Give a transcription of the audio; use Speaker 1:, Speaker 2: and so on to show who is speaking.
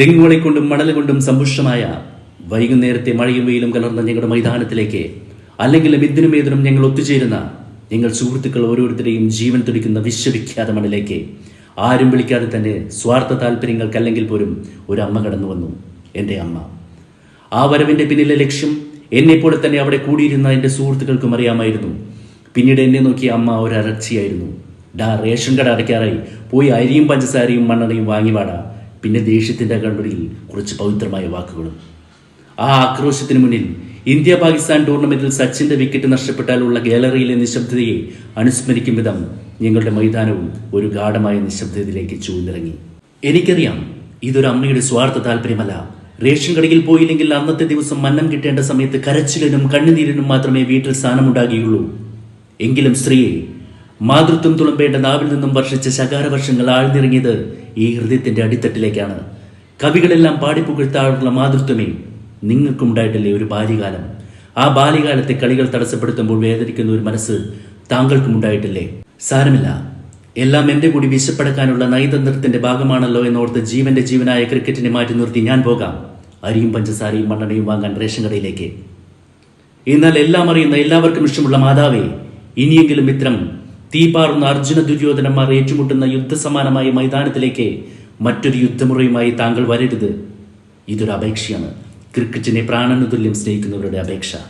Speaker 1: തെങ്ങുകളെ കൊണ്ടും മണൽ കൊണ്ടും സമ്പുഷ്ടമായ വൈകുന്നേരത്തെ മഴയും വെയിലും കലർന്ന ഞങ്ങളുടെ മൈതാനത്തിലേക്ക് അല്ലെങ്കിൽ ഇതിനും ഏതിനും ഞങ്ങൾ ഒത്തുചേരുന്ന ഞങ്ങൾ സുഹൃത്തുക്കൾ ഓരോരുത്തരെയും ജീവൻ തുടിക്കുന്ന വിശ്വവിഖ്യാത മണിലേക്ക് ആരും വിളിക്കാതെ തന്നെ സ്വാർത്ഥ താല്പര്യങ്ങൾക്കല്ലെങ്കിൽ പോലും ഒരു അമ്മ കടന്നു വന്നു. എന്റെ അമ്മ ആ വരവിന്റെ പിന്നിലെ ലക്ഷ്യം എന്നെപ്പോലെ തന്നെ അവിടെ കൂടിയിരുന്ന എന്റെ സുഹൃത്തുക്കൾക്കും അറിയാമായിരുന്നു. പിന്നീട് എന്നെ നോക്കിയ അമ്മ ഒരു അലർച്ചയായിരുന്നു ഡാ റേഷൻ കട അടയ്ക്കാറായി. പോയി അരിയും പഞ്ചസാരയും മണ്ണെണ്ണയും വാങ്ങി വാടാ. പിന്നെ ദേഷ്യത്തിന്റെ കണ്ടുപിടിയിൽ കുറച്ച് പവിത്രമായ വാക്കുകളും. ആ ആക്രോശത്തിന് മുന്നിൽ ഇന്ത്യ പാകിസ്ഥാൻ ടൂർണമെന്റിൽ സച്ചിന്റെ വിക്കറ്റ് നഷ്ടപ്പെട്ടാലുള്ള ഗാലറിയിലെ നിശബ്ദതയെ അനുസ്മരിക്കും വിധം ഞങ്ങളുടെ മൈതാനവും ഒരു ഗാഠമായ നിശബ്ദതയിലേക്ക് ചൂന്നിറങ്ങി എനിക്കറിയാം ഇതൊരു അമ്മയുടെ സ്വാർത്ഥ താല്പര്യമല്ല. റേഷൻ കടയിൽ പോയില്ലെങ്കിൽ അന്നത്തെ ദിവസം മന്നം കിട്ടേണ്ട സമയത്ത് കരച്ചിലിനും കണ്ണുനീരിനും മാത്രമേ വീട്ടിൽ സ്ഥാനമുണ്ടാകുകയുള്ളൂ എങ്കിലും സ്ത്രീയെ മാതൃത്വം തുളുമ്പേണ്ട നാവിൽ നിന്നും വർഷിച്ച ശകാരവർഷങ്ങൾ ആഴ്ന്നിറങ്ങിയത് ഈ ഹൃദയത്തിന്റെ അടിത്തട്ടിലേക്കാണ്. കവികളെല്ലാം പാടിപ്പുകഴ്ത്താറുള്ള മാതൃത്വമേ നിങ്ങൾക്കുണ്ടായിട്ടില്ലേ ഒരു ബാല്യകാലം? ആ ബാല്യകാലത്തെ കളികൾ തടസ്സപ്പെടുത്തുമ്പോൾ വേദനിക്കുന്ന ഒരു മനസ്സ് താങ്കൾക്കും ഉണ്ടായിട്ടില്ലേ സാരമില്ല. എല്ലാം എന്റെ കൂടി വിശപ്പടക്കാനുള്ള നയതന്ത്രത്തിന്റെ ഭാഗമാണല്ലോ എന്നോർത്ത് ജീവന്റെ ജീവനായ ക്രിക്കറ്റിനെ മാറ്റി നിർത്തി ഞാൻ പോകാം. അരിയും പഞ്ചസാരയും മണ്ണെണ്ണയും വാങ്ങാൻ റേഷൻ കടയിലേക്ക്. എന്നാൽ എല്ലാം അറിയുന്ന എല്ലാവർക്കും ഇഷ്ടമുള്ള മാതാവേ ഇനിയെങ്കിലും ഇത്തരം തീപാറുന്ന അർജുന ദുര്യോധനന്മാർ ഏറ്റുമുട്ടുന്ന യുദ്ധസമാനമായ മൈതാനത്തിലേക്ക് മറ്റൊരു യുദ്ധമുറയുമായി താങ്കൾ വരരുത്. ഇതൊരു അപേക്ഷയാണ്. ക്രിക്കറ്റിനെ പ്രാണനതുല്യം സ്നേഹിക്കുന്നവരുടെ അപേക്ഷ.